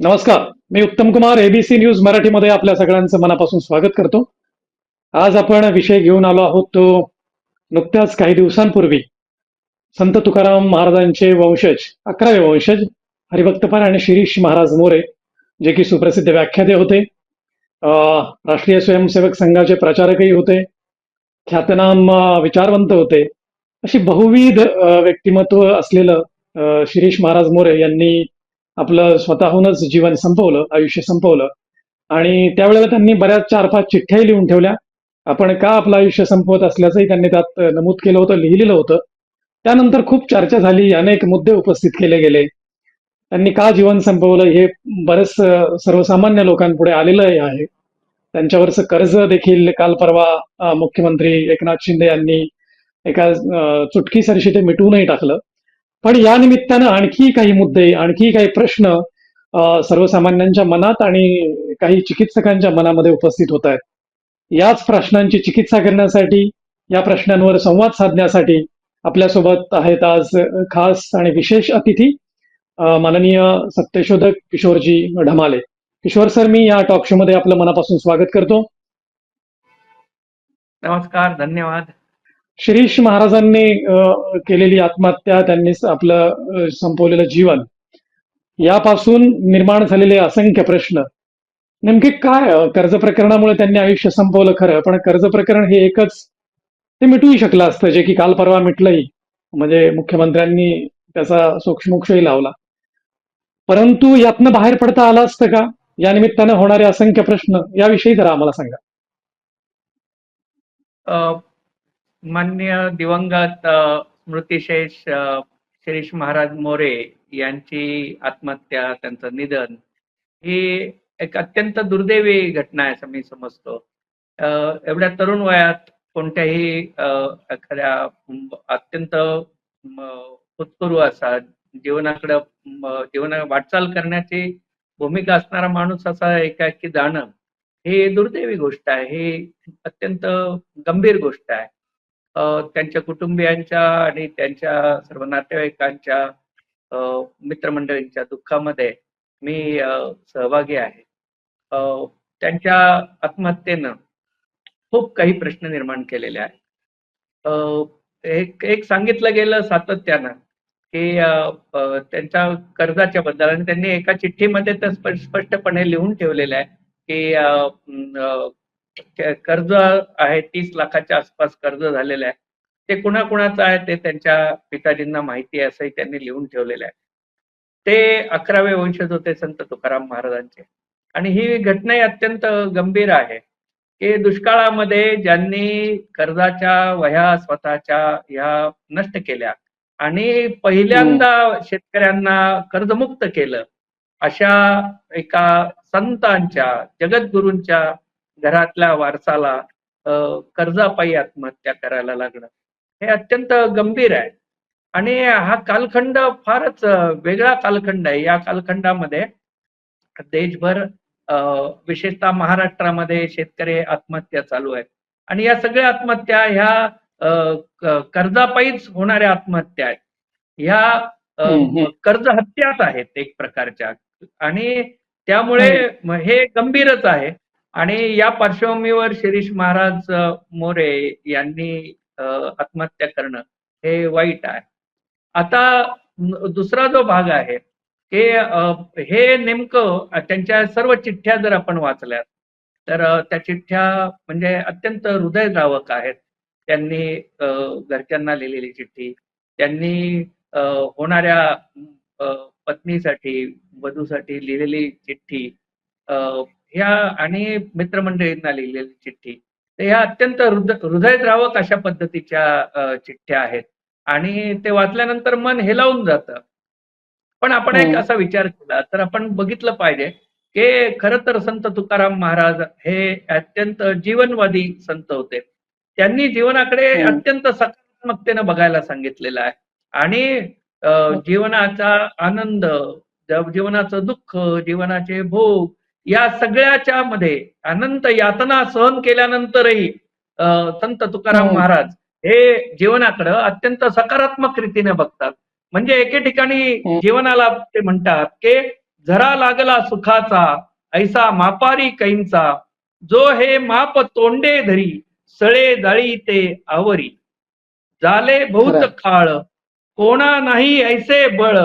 नमस्कार मी उत्तम Kumar ABC news मराठीमध्ये आपल्या सगळ्यांचं मनापासून स्वागत करतो. आज आपण विषय घेऊन आलो आहोत तो नुकत्याच काही दिवसांपूर्वी. संत तुकाराम महाराजांचे वंशज अकरावे वंशज हरिभक्तपाल आणि शिरीष महाराज मोरे जे की सुप्रसिद्ध व्याख्याते होते. राष्ट्रीय स्वयंसेवक संघाचे प्रचारकही होते. ख्यातनाम विचारवंत होते. अशी बहुविध व्यक्तिमत्व असलेलं शिरीष महाराज मोरे यांनी आपलं स्वतःहूनच जीवन संपवलं आयुष्य संपवलं. आणि त्यावेळेला त्यांनी बऱ्याच चार पाच चिठ्ठ्याही लिहून ठेवल्या. आपण का आपलं आयुष्य संपवत असल्याचंही त्यांनी त्यात नमूद केलं होतं लिहिलेलं होतं. त्यानंतर खूप चर्चा झाली अनेक मुद्दे उपस्थित केले गेले. त्यांनी का जीवन संपवलं हे बरेच सर्वसामान्य लोकांपुढे आलेलं आहे. त्यांच्यावरचं कर्ज देखील काल परवा मुख्यमंत्री एकनाथ शिंदे यांनी एका चुटकीसरशी ते मिटवूनही टाकलं. पण या निमित्तानं आणखी काही मुद्दे आणखी काही प्रश्न सर्वसामान्यांच्या मनात आणि काही चिकित्सकांच्या मनामध्ये उपस्थित होत आहेत. याच प्रश्नांची चिकित्सा करण्यासाठी या प्रश्नांवर संवाद साधण्यासाठी आपल्यासोबत आहेत आज खास आणि विशेष अतिथी माननीय सत्यशोधक किशोरजी ढमाले. किशोर सर मी या टॉक शो मध्ये आपलं मनापासून स्वागत करतो. नमस्कार धन्यवाद. शिरीष महाराजांनी केलेली आत्महत्या त्यांनी आपलं संपवलेलं जीवन यापासून निर्माण झालेले असंख्य प्रश्न. नेमके काय कर्ज प्रकरणामुळे त्यांनी आयुष्य संपवलं खरं पण कर्ज प्रकरण हे एकच ते मिटूही शकलं असतं जे की काल परवा मिटलंही. म्हणजे मुख्यमंत्र्यांनी त्याचा सूक्ष्मोक्षही लावला. परंतु यातनं बाहेर पडता आलं असतं का? या निमित्तानं होणारे असंख्य प्रश्न याविषयी जरा आम्हाला सांगा. मान्य दिवंगत स्मृतिशेष शिरीष महाराज मोरे यांची आत्महत्या त्यांचं निधन ही एक अत्यंत दुर्दैवी घटना आहे असं मी समजतो. एवढ्या तरुण वयात कोणत्याही अ, एखाद्या अत्यंत उत्पूर्व असा जीवनाकडं जीवना वाटचाल करण्याची भूमिका असणारा माणूस असा एकाएकी जाणं ही दुर्दैवी गोष्ट आहे ही अत्यंत गंभीर गोष्ट आहे. त्यांच्या कुटुंबियांच्या आणि त्यांच्या सर्व नातेवाईकांच्या अ, मित्रमंडळींच्या दुःखामध्ये मी सहभागी आहे. त्यांच्या आत्महत्येनं खूप काही प्रश्न निर्माण केलेले आहेत. अ, एक एक सांगितलं गेलं सातत्यानं की त्यांच्या कर्जाच्या बद्दल आणि त्यांनी एका चिठ्ठीमध्ये तर स्पष्टपणे लिहून ठेवलेलं आहे की कर्ज आहे तीस लाखाच्या आसपास कर्ज झालेलं आहे. ते कुणाकुणाचं आहे ते त्यांच्या पिताजींना माहिती आहे असंही त्यांनी लिहून ठेवलेलं आहे. ते अकरावे वंशज होते संत तुकाराम महाराजांचे. आणि ही घटनाही अत्यंत गंभीर आहे की दुष्काळामध्ये ज्यांनी कर्जाच्या वह्या स्वतःच्या ह्या नष्ट केल्या आणि पहिल्यांदा शेतकऱ्यांना कर्जमुक्त केलं अशा एका संतांच्या जगद्गुरूंच्या घरातल्या वारसाला कर्जापायी आत्महत्या करायला लागणं. हे अत्यंत गंभीर आहे. आणि हा कालखंड फारच वेगळा कालखंड आहे. या कालखंडामध्ये देशभर विशेषतः महाराष्ट्रामध्ये शेतकरी आत्महत्या चालू आहेत. आणि या सगळ्या आत्महत्या ह्या कर्जापायीच होणाऱ्या आत्महत्या आहेत. ह्या. कर्ज हत्याच आहेत एक प्रकारच्या. आणि त्यामुळे हे गंभीरच आहे. आणि या पार्श्वभूमीवर शिरीष महाराज मोरे यांनी आत्महत्या करणं हे वाईट आहे. आता दुसरा जो भाग आहे हे अ, हे नेमकं त्यांच्या सर्व चिठ्ठ्या जर आपण वाचल्या तर त्या चिठ्ठ्या म्हणजे अत्यंत हृदयद्रावक आहेत. त्यांनी घरच्यांना लिहिलेली चिठ्ठी त्यांनी होणाऱ्या अ, पत्नीसाठी वधूसाठी लिहिलेली चिठ्ठी ह्या आणि मित्रमंडळींना लिहिलेली चिठ्ठी. तर ह्या अत्यंत हृदय हृदयद्रावक अशा पद्धतीच्या चिठ्ठ्या आहेत. आणि ते वाचल्यानंतर मन हेलावून जातं. पण आपण एक हम्म. असा विचार केला तर आपण बघितलं पाहिजे की खरं तर संत तुकाराम महाराज हे अत्यंत जीवनवादी संत होते. त्यांनी जीवनाकडे हम्म. अत्यंत सकारात्मकतेनं बघायला सांगितलेलं आहे. आणि अ, जीवनाचा आनंद जीवनाचं दुःख जीवनाचे भोग या सगळ्याच्या मध्ये अनंत यातना सहन केल्यानंतरही अ, संत तुकाराम हम्म. महाराज हे जीवनाकडं अत्यंत सकारात्मक रीतीने बघतात म्हणजे एके ठिकाणी हम्म. जीवनाला ते म्हणतात की झरा लागला सुखाचा ऐसा मापारी कैंचा जो हे माप तोंडे धरी सळे जाळी ते आवरी झाले बहुत. काळ कोणा नाही ऐसे बळ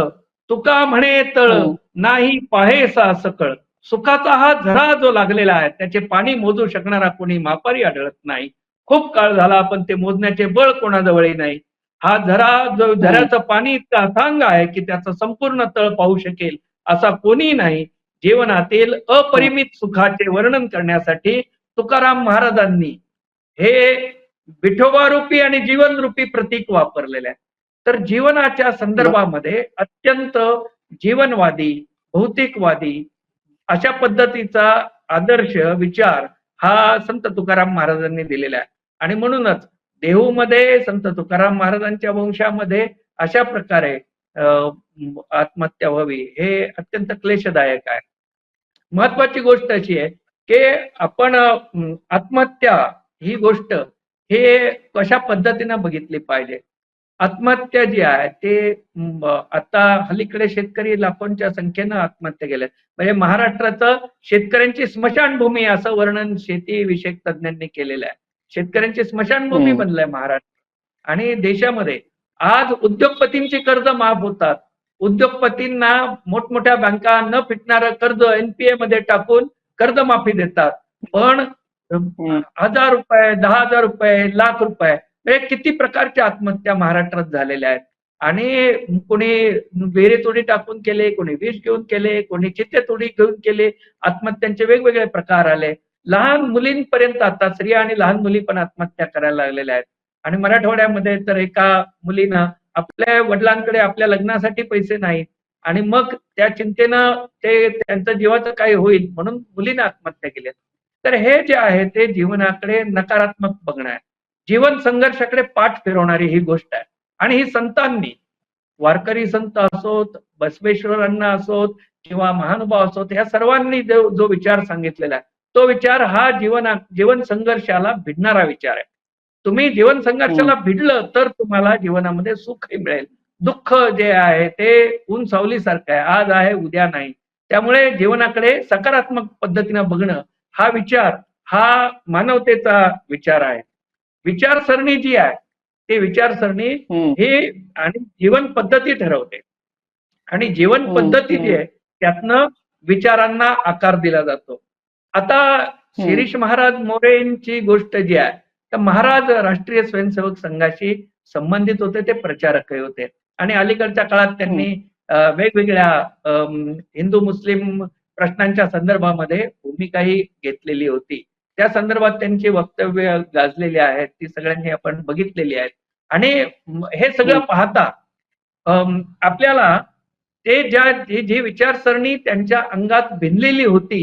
तुका म्हणे तळ हम्म. नाही पाहेसा सकळ सुखाचा हा झरा जो लागलेला आहे त्याचे पाणी मोजू शकणारा कोणी मापारी आढळत नाही. खूप काळ झाला पण ते मोजण्याचे बळ कोणाजवळही नाही. हा झरा जो झऱ्याचं पाणी इतकं अथांग आहे की त्याचं संपूर्ण तळ पाहू शकेल असा कोणी नाही. जीवनातील अपरिमित सुखाचे वर्णन करण्यासाठी तुकाराम महाराजांनी हे विठोबारूपी आणि जीवनरूपी प्रतीक वापरलेले आहे तर जीवनाच्या संदर्भामध्ये अत्यंत जीवनवादी भौतिकवादी अशा पद्धतीचा आदर्श विचार हा संत तुकाराम महाराजांनी दिलेला आहे. आणि म्हणूनच देहूमध्ये संत तुकाराम महाराजांच्या वंशामध्ये अशा प्रकारे अं, आत्महत्या व्हावी हे अत्यंत क्लेशदायक आहे. महत्वाची गोष्ट अशी आहे की आपण आत्महत्या ही गोष्ट हे कशा पद्धतीनं बघितली पाहिजे? आत्महत्या जी आहे ते आता हल्लीकडे शेतकरी लाखोंच्या संख्येनं आत्महत्या केल्या म्हणजे महाराष्ट्राचं शेतकऱ्यांची स्मशानभूमी असं वर्णन शेती विषयक तज्ज्ञांनी केलेलं आहे. शेतकऱ्यांची स्मशानभूमी. बनलंय महाराष्ट्र. आणि देशामध्ये आज उद्योगपतींची कर्ज माफ होतात. उद्योगपतींना मोठमोठ्या बँका न फिटणारं कर्ज एनपीए मध्ये टाकून कर्जमाफी देतात. पण. हजार रुपये दहा हजार रुपये लाख रुपये म्हणजे किती प्रकारच्या आत्महत्या महाराष्ट्रात झालेल्या आहेत? आणि कोणी विहिरीतोडी टाकून केले कोणी विष घेऊन केले कोणी चित्तेतोडी घेऊन केले आत्महत्यांचे वेगवेगळे प्रकार आले. लहान मुलींपर्यंत आता स्त्रिया आणि लहान मुली पण आत्महत्या करायला लागलेल्या आहेत. आणि मराठवाड्यामध्ये तर एका मुलीनं आपल्या वडिलांकडे आपल्या लग्नासाठी पैसे नाहीत. आणि मग त्या चिंतेनं ते त्यांचं जीवाचं काय होईल म्हणून मुलीनं आत्महत्या केली. तर हे जे आहे ते जीवनाकडे नकारात्मक बघणं आहे. जीवन संघर्षाकडे पाठ फिरवणारी ही गोष्ट आहे. आणि ही संतांनी वारकरी संत असोत बसवेश्वरांना असोत किंवा महानुभाव असोत या सर्वांनी जो जो विचार सांगितलेला आहे तो विचार हा जीवना जीवन संघर्षाला भिडणारा विचार आहे. तुम्ही जीवन संघर्षाला भिडलं तर तुम्हाला जीवनामध्ये सुखही मिळेल. दुःख जे आहे ते ऊन सावलीसारखं आहे. आज आहे उद्या नाही. त्यामुळे जीवनाकडे सकारात्मक पद्धतीनं बघणं हा विचार हा मानवतेचा विचार आहे. विचारसरणी जी आहे ती विचारसरणी. हे आणि जीवन पद्धती ठरवते. आणि जीवन पद्धती जी आहे त्यातनं विचारांना आकार दिला जातो. आता शिरीष महाराज मोरेंची गोष्ट जी आहे तर महाराज राष्ट्रीय स्वयंसेवक संघाशी संबंधित होते ते प्रचारकही होते. आणि अलीकडच्या काळात त्यांनी वेगवेगळ्या हिंदू मुस्लिम प्रश्नांच्या संदर्भामध्ये भूमिकाही घेतलेली होती. त्या संदर्भात त्यांची वक्तव्य गाजलेली आहेत ती सगळ्यांनी आपण बघितलेली आहेत आणि हे सगळं हम्म. पाहता आपल्याला ते ज्या जी विचारसरणी त्यांच्या अंगात भिनलेली होती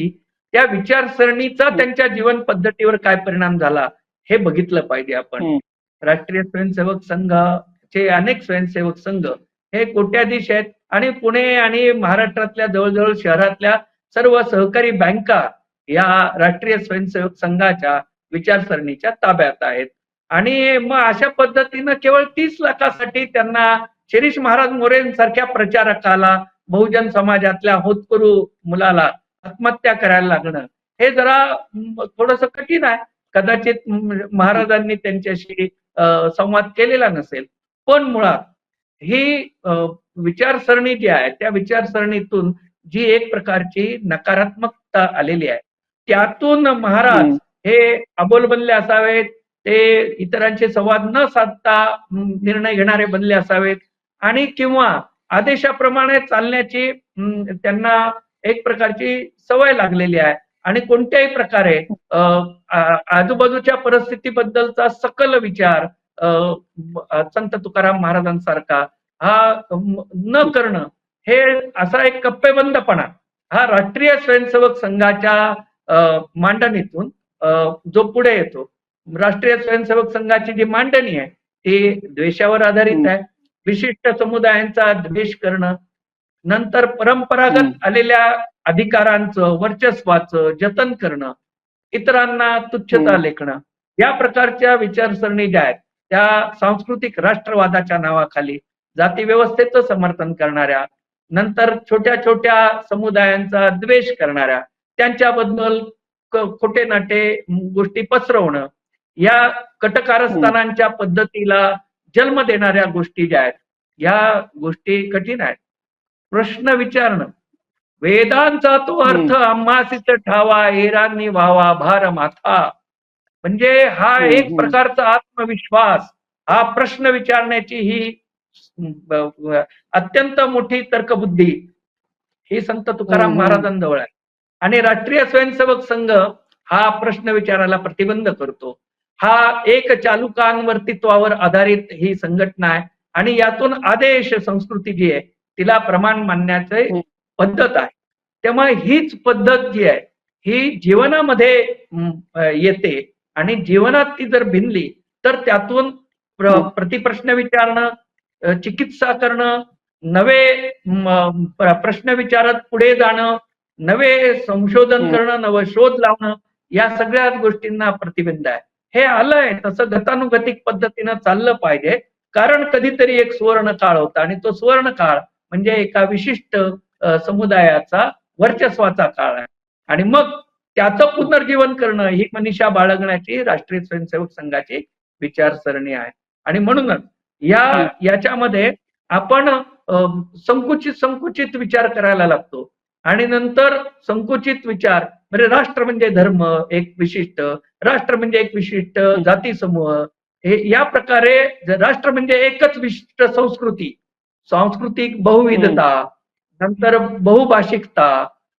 त्या विचारसरणीचा हम्म. त्यांच्या जीवन पद्धतीवर काय परिणाम झाला हे बघितलं पाहिजे आपण हम्म. राष्ट्रीय स्वयंसेवक संघाचे अनेक स्वयंसेवक संघ हे कोट्याधीश आहेत आणि पुणे आणि महाराष्ट्रातल्या जवळजवळ शहरातल्या सर्व सहकारी बँका या राष्ट्रीय स्वयंसेवक संघाच्या विचारसरणीच्या ताब्यात आहेत. आणि मग अशा पद्धतीनं केवळ तीस लाखासाठी त्यांना शिरीष महाराज मोरेंसारख्या प्रचारकाला बहुजन समाजातल्या होतकरू मुलाला आत्महत्या करायला लागणं हे जरा थोडस कठीण आहे. कदाचित महाराजांनी त्यांच्याशी संवाद केलेला नसेल. पण मुळात ही विचारसरणी जी आहे त्या विचारसरणीतून जी एक प्रकारची नकारात्मकता आलेली आहे त्यातून महाराज. हे अबोल बनले असावेत ते इतरांशी संवाद न साधता निर्णय घेणारे बनले असावेत आणि किंवा आदेशाप्रमाणे चालण्याची त्यांना एक प्रकारची सवय लागलेली आहे आणि कोणत्याही प्रकारे आजूबाजूच्या परिस्थितीबद्दलचा सकल विचार संत तुकाराम महाराजांसारखा हा न करणं हे असा एक कप्पेबंदपणा हा राष्ट्रीय स्वयंसेवक संघाच्या मांडणीतून अ, जो पुढे येतो राष्ट्रीय स्वयंसेवक संघाची जी मांडणी आहे ती द्वेषावर आधारित. आहे विशिष्ट समुदायांचा द्वेष करणं नंतर परंपरागत. आलेल्या अधिकारांचं वर्चस्वाचं जतन करणं इतरांना तुच्छता. लेखणं या प्रकारच्या विचारसरणी ज्या आहेत त्या सांस्कृतिक राष्ट्रवादाच्या नावाखाली जाती व्यवस्थेचं समर्थन करणाऱ्या नंतर छोट्या छोट्या समुदायांचा द्वेष करणाऱ्या त्यांच्याबद्दल खोटे नाटे गोष्टी पसरवणं या कटकारस्थानांच्या पद्धतीला जन्म देणाऱ्या गोष्टी ज्या आहेत या गोष्टी कठीण आहेत. प्रश्न विचारणं. वेदांचा तो अर्थ आम्हासित ठावा एरांनी व्हावा भार माथा. म्हणजे हा एक. प्रकारचा आत्मविश्वास हा प्रश्न विचारण्याची ही अत्यंत मोठी तर्कबुद्धी. ही संत तुकाराम. महाराजांजवळ आहे. आणि राष्ट्रीय स्वयंसेवक संघ हा प्रश्न विचारायला प्रतिबंध करतो हा एक चालुकांवर्तित्वावर आधारित ही संघटना आहे आणि यातून आदेश संस्कृती जी आहे तिला प्रमाण मानण्याचे हम्म. पद्धत आहे त्यामुळे हीच पद्धत जी आहे ही जीवनामध्ये येते आणि जीवनात ती जर भिनली तर त्यातून प्र- हम्म. प्रतिप्रश्न विचारणं चिकित्सा करणं नवे प्रश्न विचारत पुढे जाणं नवे संशोधन. करणं नवं शोध लावणं या सगळ्याच गोष्टींना प्रतिबंध आहे. हे आलंय तसं गतानुगतिक पद्धतीनं चाललं पाहिजे. कारण कधीतरी एक सुवर्ण काळ होता आणि तो सुवर्ण काळ म्हणजे एका विशिष्ट समुदायाचा वर्चस्वाचा काळ आहे. आणि मग त्याचं पुनर्जीवन करणं ही मनीषा बाळगण्याची राष्ट्रीय स्वयंसेवक संघाची विचारसरणी आहे. आणि म्हणूनच या. याच्यामध्ये आपण संकुचित संकुचित विचार करायला लागतो. आणि नंतर संकुचित विचार म्हणजे राष्ट्र म्हणजे धर्म एक विशिष्ट राष्ट्र म्हणजे एक विशिष्ट जाती समूह हे या प्रकारे राष्ट्र म्हणजे एकच विशिष्ट संस्कृती सांस्कृतिक बहुविधता नंतर बहुभाषिकता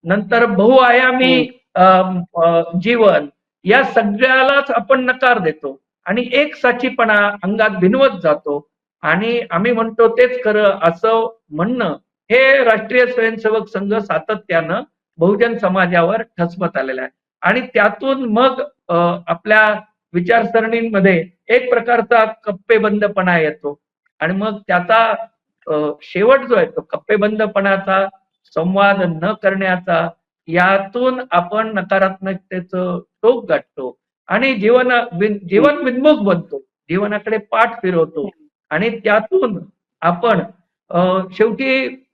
नंतर बहुआयामी जीवन या सगळ्यालाच आपण नकार देतो. आणि एक साचीपणा अंगात भिनवत जातो. आणि आम्ही म्हणतो तेच खरं असं म्हणणं हे राष्ट्रीय स्वयंसेवक संघ सातत्यानं बहुजन समाजावर ठसवत आलेलं आहे. आणि त्यातून मग आपल्या विचारसरणींमध्ये एक प्रकारचा कप्पेबंदपणा येतो. आणि मग त्याचा शेवट जो आहे तो कप्पेबंदपणाचा संवाद न करण्याचा यातून आपण नकारात्मकतेचं टोक गाठतो. आणि जीवन जीवन विन्मुख बनतो. जीवनाकडे पाठ फिरवतो. आणि त्यातून आपण शेवटी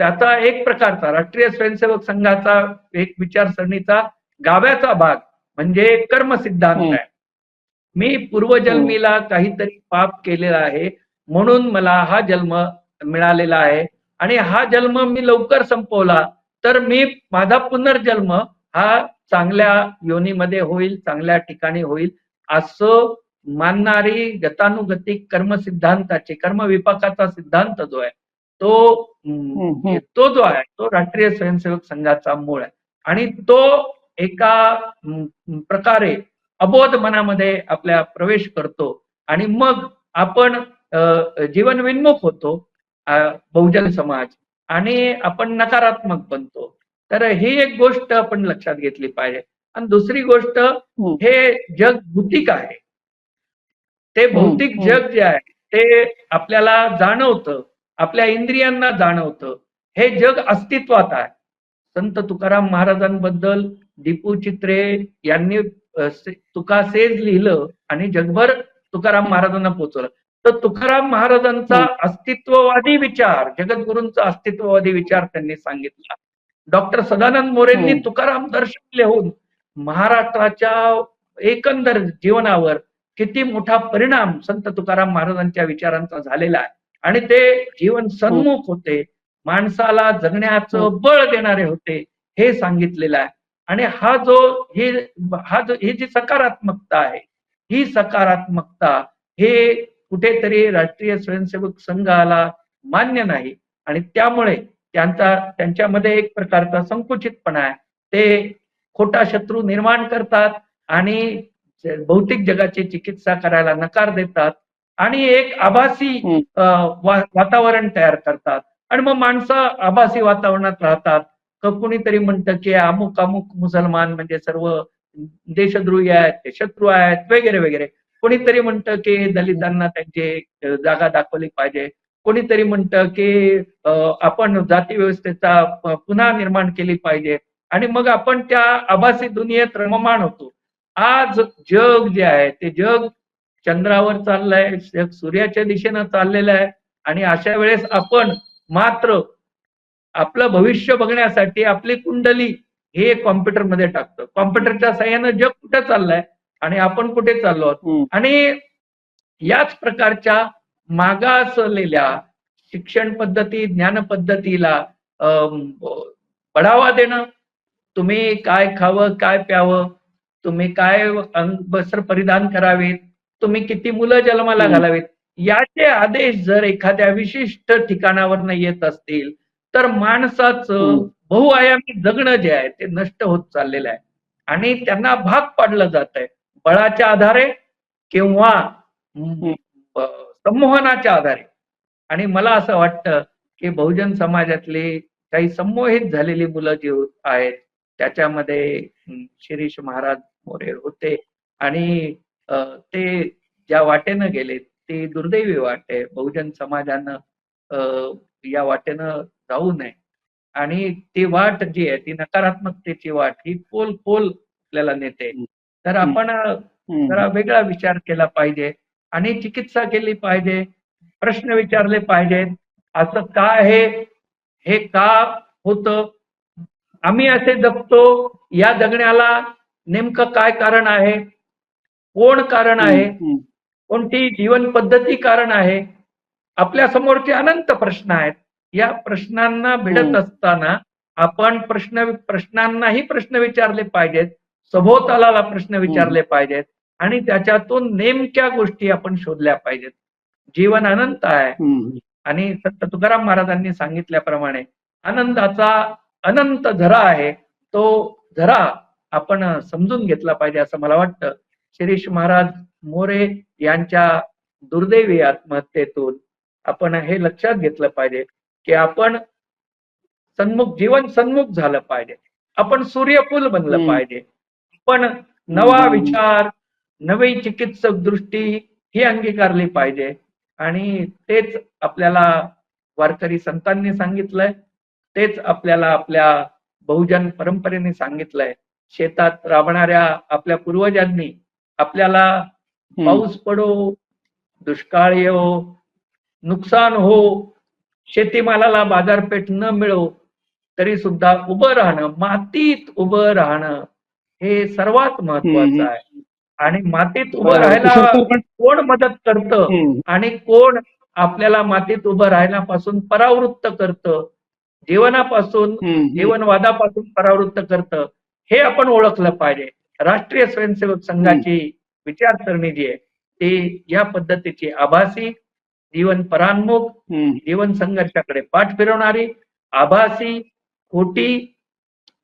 त्याचा एक प्रकारचा राष्ट्रीय स्वयंसेवक संघाचा एक विचारसरणीचा गाव्याचा भाग म्हणजे कर्मसिद्धांत हम्म. आहे मी पूर्वजन्मीला काहीतरी पाप केलेला आहे म्हणून मला हा जन्म मिळालेला आहे आणि हा जन्म मी लवकर संपवला तर मी माझा पुनर्जन्म हा चांगल्या योनीमध्ये होईल चांगल्या ठिकाणी होईल असं मानणारी गतानुगतिक कर्मसिद्धांताचे कर्मविपाकाचा सिद्धांत जो आहे तो. तो जो आहे तो राष्ट्रीय स्वयंसेवक संघाचा मूळ आहे. आणि तो एका प्रकारे अबोध मनामध्ये आपल्या प्रवेश करतो. आणि मग आपण जीवन विन्मुख होतो बहुजन समाज. आणि आपण नकारात्मक बनतो. तर ही एक गोष्ट आपण लक्षात घेतली पाहिजे. आणि दुसरी गोष्ट. हे जग भौतिक आहे. ते भौतिक. जग जे आहे ते आपल्याला जाणवतं. आपल्या इंद्रियांना जाणवतं. हे जग अस्तित्वात आहे. संत तुकाराम महाराजांबद्दल दीपू चित्रे यांनी तुका सेज लिहिलं आणि जगभर तुकाराम महाराजांना पोहोचवलं तर तुकाराम महाराजांचा. अस्तित्ववादी विचार जगद्गुरूंचा अस्तित्ववादी विचार त्यांनी सांगितला. डॉक्टर सदानंद मोरेंनी. तुकाराम दर्शन लिहून महाराष्ट्राच्या एकंदर जीवनावर किती मोठा परिणाम संत तुकाराम महाराजांच्या विचारांचा झालेला आहे. आणि ते जीवन सन्मुख होते. माणसाला जगण्याचं हम्म. बळ देणारे होते हे सांगितलेलं आहे. आणि हा जो ही हा जो ही जी सकारात्मकता आहे ही सकारात्मकता हे कुठेतरी राष्ट्रीय स्वयंसेवक संघाला मान्य नाही. आणि त्यामुळे त्यांचा त्यांच्यामध्ये एक प्रकारचा संकुचितपणा आहे. ते खोटा शत्रू निर्माण करतात आणि भौतिक जगाची चिकित्सा करायला नकार देतात. आणि एक आभासी वातावरण तयार करतात. आणि मग माणसं आभासी वातावरणात राहतात. कुणीतरी म्हणतं की अमुक अमुक मुसलमान म्हणजे सर्व देशद्रोही आहेत ते शत्रू आहेत वगैरे वगैरे. कोणीतरी म्हणतं की दलितांना त्यांची जागा दाखवली पाहिजे. कोणीतरी म्हणतं की आपण जाती व्यवस्थेचा पुन्हा निर्माण केली पाहिजे. आणि मग आपण त्या आभासी दुनियेत रममाण होतो. आज जग जे आहे ते जग चंद्रावर चाललंय सूर्याच्या दिशेनं चाललेलं आहे. आणि अशा वेळेस आपण मात्र आपलं भविष्य बघण्यासाठी आपली कुंडली हे कॉम्प्युटरमध्ये टाकतं. कॉम्प्युटरच्या साह्यानं जग कुठे चाललंय आणि आपण कुठे चाललो आहोत. आणि याच प्रकारच्या मागासलेल्या शिक्षण पद्धती ज्ञान पद्धतीला बढावा देणं. तुम्ही काय खावं काय प्यावं तुम्ही काय अंग वस्त्र परिधान करावेत तुम्ही किती मुलं जन्माला. घालावेत? याचे आदेश जर एखाद्या विशिष्ट ठिकाणावर येत असतील तर माणसाचं हम्म. बहुआयामी जगणं जे आहे ते नष्ट होत चाललेलं आहे. आणि त्यांना भाग पाडलं जात आहे. बळाच्या आधारे किंवा संमोहनाच्या आधारे. आणि मला असं वाटतं की बहुजन समाजातली काही संमोहित झालेली मुलं जी हो- आहेत त्याच्यामध्ये हं, शिरीष महाराज मोरे होते. आणि ते ज्या वाटेनं गेले ती दुर्दैवी वाट. आहे बहुजन समाजानं या वाटेनं जाऊ नये. आणि ती वाट जी आहे ती नकारात्मकतेची वाट ही खोल खोल आपल्याला नेते. तर आपण. जरा वेगळा विचार केला पाहिजे आणि चिकित्सा केली पाहिजे प्रश्न विचारले पाहिजेत असं का आहे हे का होतं? आम्ही असे जगतो या जगण्याला नेमकं काय कारण आहे? कोण कारण आहे. कोणती जीवन पद्धती कारण आहे? आपल्या समोरचे अनंत प्रश्न आहेत. या प्रश्नांना भिडत हम्म. असताना आपण प्रश्न प्रश्नांनाही प्रश्न विचारले पाहिजेत. सभोवतालाला प्रश्न विचारले पाहिजेत. आणि त्याच्यातून नेमक्या गोष्टी आपण शोधल्या पाहिजेत. जीवन अनंत आहे. आणि संत तुकाराम महाराजांनी सांगितल्याप्रमाणे आनंदाचा अनंत झरा आहे. तो झरा आपण समजून घेतला पाहिजे असं मला वाटतं. शिरीष महाराज मोरे यांच्या दुर्दैवी आत्महत्येतून आपण हे लक्षात घेतलं पाहिजे की आपण सन्मुख जीवन सन्मुख झालं पाहिजे. आपण सूर्यफूल बनलं. पाहिजे. आपण नवा. विचार नवी चिकित्सक दृष्टी ही अंगीकारली पाहिजे. आणि तेच आपल्याला वारकरी संतांनी सांगितलंय. तेच आपल्याला आपल्या बहुजन परंपरेने सांगितलंय. शेतात राबणाऱ्या आपल्या पूर्वजांनी आपल्याला. पाऊस पडो दुष्काळ येवो नुकसान हो शेतीमालाला बाजारपेठ न मिळो तरी सुद्धा उभं राहणं मातीत उभं राहणं हे सर्वात महत्वाचं. आहे आणि मातीत उभं राहायला कोण मदत करतं. आणि कोण आपल्याला मातीत उभं राहण्यापासून परावृत्त करतं जीवनापासून. जीवनवादापासून परावृत्त करतं हे आपण ओळखलं पाहिजे राष्ट्रीय स्वयंसेवक संघाची विचारसरणी जी आहे ती या पद्धतीची आभासी जीवन परान्मुख. जीवन संघर्षाकडे पाठ फिरवणारी आभासी खोटी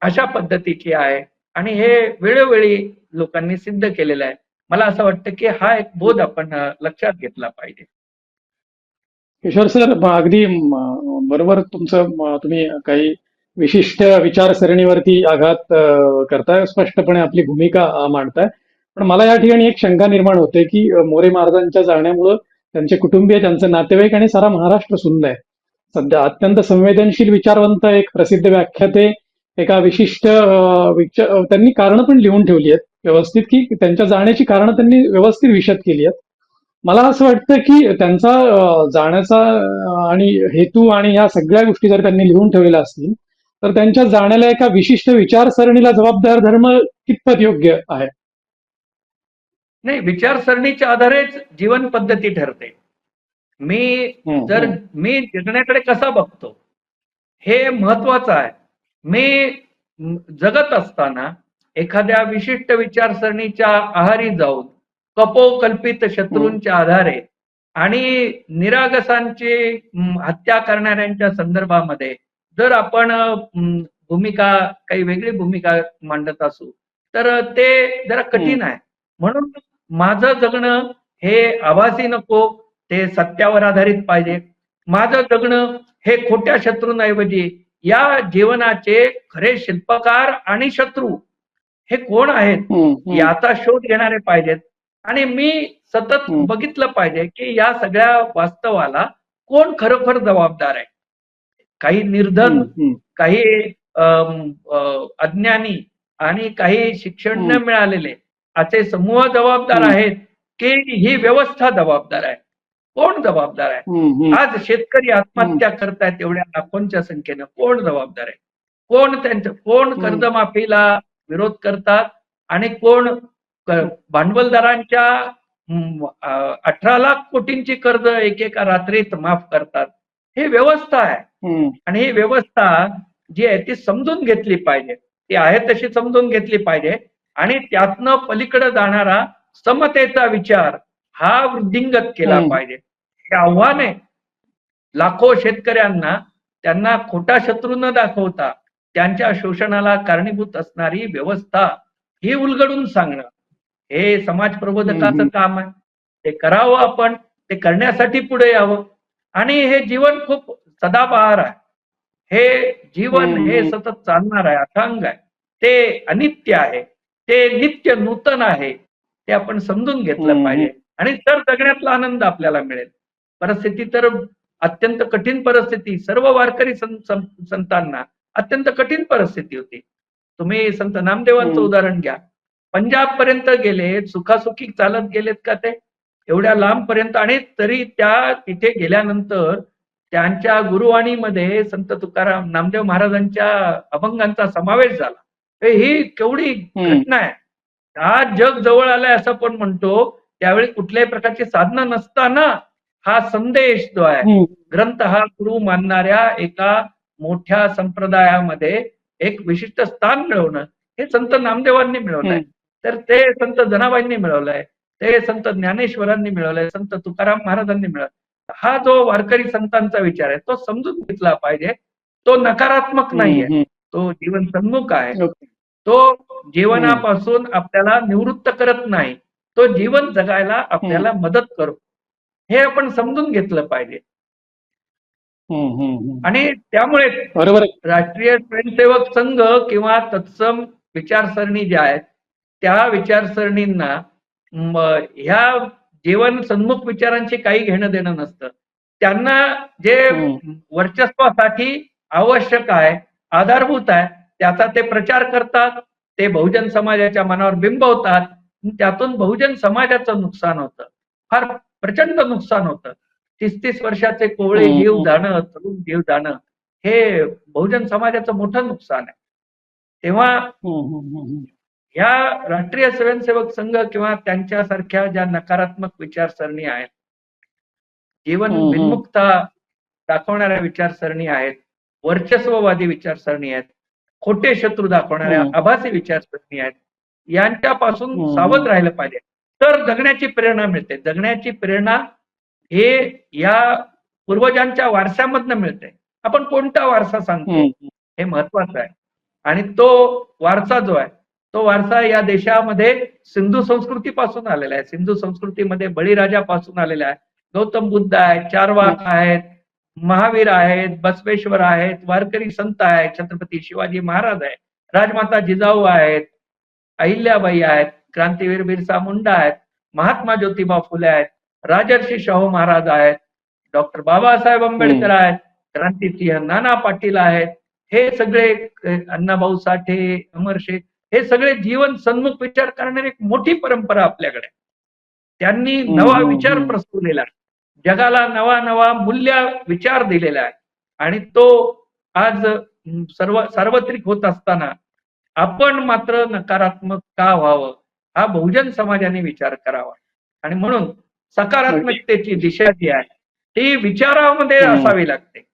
अशा पद्धतीची आहे. आणि हे वेळोवेळी लोकांनी सिद्ध केलेलं आहे. मला असं वाटतं की हा एक बोध आपण लक्षात घेतला पाहिजे. किशोर सर अगदी बरोबर तुमचं तुम्ही काही विशिष्ट विचारसरणीवरती आघात करताय. स्पष्टपणे आपली भूमिका मांडताय. पण मला या ठिकाणी एक शंका निर्माण होते की मोरे महाराजांच्या जाण्यामुळं त्यांचे कुटुंबीय त्यांचे नातेवाईक आणि सारा महाराष्ट्र सुनलाय आहे. सध्या अत्यंत संवेदनशील विचारवंत एक प्रसिद्ध व्याख्याते एका विशिष्ट विचार त्यांनी कारणं पण लिहून ठेवली आहेत. व्यवस्थित की त्यांच्या जाण्याची कारणं त्यांनी व्यवस्थित विशद केली आहेत. मला असं वाटतं की त्यांचा जाण्याचा आणि हेतू आणि या सगळ्या गोष्टी जर त्यांनी लिहून ठेवलेल्या असतील तर त्यांच्या जाण्याला एका विशिष्ट विचारसरणीला जबाबदार धर्म कितपत योग्य आहे? नाही विचारसरणीच्या आधारेच जीवन पद्धती ठरते. मी जर. मी जगण्याकडे कसा बघतो हे महत्वाचं आहे. मी जगत असताना एखाद्या विशिष्ट विचारसरणीच्या आहारी जाऊन कपोकल्पित शत्रूंच्या आधारे आणि निरागसांची हत्या करणाऱ्यांच्या संदर्भामध्ये जर आपण भूमिका काही वेगळी भूमिका मांडत असू तर ते जरा कठीण आहे. म्हणून माझं जगणं हे आभासी नको ते सत्यावर आधारित पाहिजे. माझं जगणं हे खोट्या शत्रूंऐवजी या जीवनाचे खरे शिल्पकार आणि शत्रू हे कोण आहेत. याचा शोध घेणारे पाहिजेत. आणि मी सतत. बघितलं पाहिजे की या सगळ्या वास्तवाला कोण खरोखर जबाबदार आहे? काही निर्धन. काही अज्ञानी आणि काही शिक्षण न. मिळालेले असे समूह जबाबदार. आहेत की ही व्यवस्था जबाबदार आहे कोण जबाबदार आहे. आज शेतकरी आत्महत्या करतायत एवढ्या लाखोंच्या संख्येनं कोण जबाबदार आहे कोण त्यांचं कोण. कर्जमाफीला विरोध करतात आणि कोण भांडवलदारांच्या अठरा लाख कोटींची कर्ज एकेका रात्रीत माफ करतात हे व्यवस्था आहे. आणि ही व्यवस्था जी आहे ती समजून घेतली पाहिजे. ती आहे तशी समजून घेतली पाहिजे. आणि त्यातनं पलीकडे जाणारा समतेचा विचार हा वृद्धिंगत केला. पाहिजे. हे आव्हान आहे. लाखो शेतकऱ्यांना त्यांना खोटा शत्रू न दाखवता त्यांच्या शोषणाला कारणीभूत असणारी व्यवस्था ही उलगडून सांगणं. हे समाज प्रबोधकाचं. काम आहे. ते करावं आपण. ते करण्यासाठी पुढे यावं. आणि हे जीवन खूप सदाबहार आहे. हे जीवन. हे सतत चालणार आहे अथांग आहे. ते अनित्य आहे ते नित्य नूतन आहे ते आपण समजून घेतलं. पाहिजे. आणि तर जगण्यातला आनंद आपल्याला मिळेल. परिस्थिती तर अत्यंत कठीण परिस्थिती. सर्व वारकरी संतांना अत्यंत कठीण परिस्थिती होती. तुम्ही संत नामदेवांचं. उदाहरण घ्या. पंजाब पर्यंत गेले सुखासुखी चालत गेलेत का ते? एवढ्या लांब पर्यंत आणि तरी त्या तिथे गेल्यानंतर त्यांच्या गुरुवाणीमध्ये संत तुकाराम नामदेव महाराजांच्या अभंगांचा समावेश झाला हे ही केवढी. घटना आहे आज जग जवळ आलंय असं पण म्हणतो त्यावेळी कुठल्याही प्रकारची साधनं नसताना हा संदेश जो आहे. ग्रंथ हा गुरु मानणाऱ्या एका मोठ्या संप्रदायामध्ये एक विशिष्ट स्थान मिळवणं हे संत नामदेवांनी मिळवलंय. तर ते संत जनाबाईंनी मिळवलंय ते संत ज्ञानेश्वरांनी मिळवलंय संत तुकाराम महाराजांनी मिळवलं हा जो वारकरी संतांचा विचार आहे तो समजून घेतला पाहिजे. तो नकारात्मक नाहीये. तो जीवन सन्मुख आहे. तो जीवनापासून आपल्याला निवृत्त करत नाही. तो जीवन जगायला आपल्याला मदत करतो हे आपण समजून घेतलं पाहिजे. आणि त्यामुळे बरोबर राष्ट्रीय स्वयंसेवक संघ किंवा तत्सम विचारसरणी ज्या आहेत त्या विचारसरणींना ह्या जीवन सन्मुख विचारांशी काही घेणं देणं नसतं त्यांना जे हम्म. वर्चस्वासाठी आवश्यक आहे आधारभूत आहे त्याचा ते प्रचार करतात ते बहुजन समाजाच्या मनावर बिंबवतात त्यातून बहुजन समाजाचं नुकसान होतं फार प्रचंड नुकसान होतं तीस तीस वर्षाचे कोवळे हम्म. जीव जाणं तरुण जीव जाणं हे बहुजन समाजाचं मोठं नुकसान आहे तेव्हा. ह्या राष्ट्रीय स्वयंसेवक संघ किंवा त्यांच्यासारख्या ज्या नकारात्मक विचारसरणी आहेत जीवन. विन्मुक्ता दाखवणाऱ्या विचारसरणी आहेत वर्चस्ववादी विचारसरणी आहेत खोटे शत्रू दाखवणाऱ्या. आभासी विचारसरणी आहेत यांच्यापासून. सावध राहिलं पाहिजे तर जगण्याची प्रेरणा मिळते जगण्याची प्रेरणा हे या पूर्वजांच्या वारशामधनं मिळते आपण कोणता वारसा सांगतो. हे महत्वाचं आहे आणि तो वारसा जो आहे तो वारसा या देशामध्ये सिंधू संस्कृतीपासून आलेला आहे. सिंधू संस्कृतीमध्ये बळीराजापासून आलेला आहे. गौतम बुद्ध आहेत चारवाक आहेत महावीर आहेत बसवेश्वर आहेत वारकरी संत आहेत छत्रपती शिवाजी महाराज आहेत राजमाता जिजाऊ आहेत अहिल्याबाई आहेत क्रांतीवीर बिरसा मुंडा आहेत महात्मा ज्योतिबा फुले आहेत राजर्षी शाहू महाराज आहेत डॉक्टर बाबासाहेब आंबेडकर आहेत क्रांतीसिंह नाना पाटील आहेत. हे सगळे अण्णाभाऊ साठे अमर शेख हे सगळे जीवन सन्मुख विचार करणारी एक मोठी परंपरा आपल्याकडे. त्यांनी नवा विचार आहे. जगाला नवा नवा मूल्य विचार दिलेला आहे. आणि तो आज सर्व सार्वत्रिक होत असताना आपण मात्र नकारात्मक का व्हावं? हा बहुजन समाजाने विचार करावा. आणि म्हणून सकारात्मकतेची दिशा जी आहे ती विचारामध्ये. असावी लागते.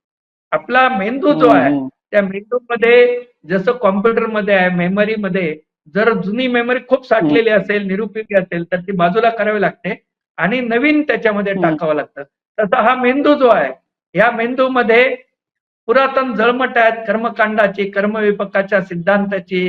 आपला मेंदू जो आहे. त्या मेंदूमध्ये जसं कॉम्प्युटरमध्ये आहे मेमरीमध्ये जर जुनी मेमरी खूप साठलेली असेल निरुपयोगी असेल तर ती बाजूला करावी लागते आणि नवीन त्याच्यामध्ये. टाकावं लागतं. तसा हा मेंदू जो आहे या मेंदूमध्ये पुरातन जळमट आहेत कर्मकांडाची कर्मविपकाच्या सिद्धांताची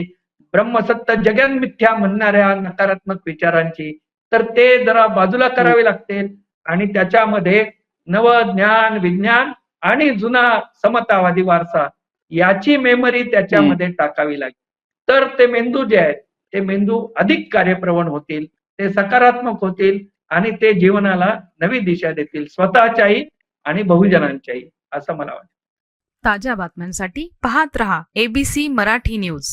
ब्रह्मसत्य जगन मिथ्या म्हणणाऱ्या नकारात्मक विचारांची तर ते जरा बाजूला करावे लागतील आणि त्याच्यामध्ये नव ज्ञान विज्ञान आणि जुना समतावादी वारसा याची मेमरी त्याच्यामध्ये टाकावी लागेल. तर ते मेंदू जे आहेत ते मेंदू अधिक कार्यप्रवण होतील ते सकारात्मक होतील आणि ते जीवनाला नवी दिशा देतील स्वतःच्याही आणि बहुजनांच्याही असं मला वाटतं. ताज्या बातम्यांसाठी पाहत रहा एबीसी मराठी न्यूज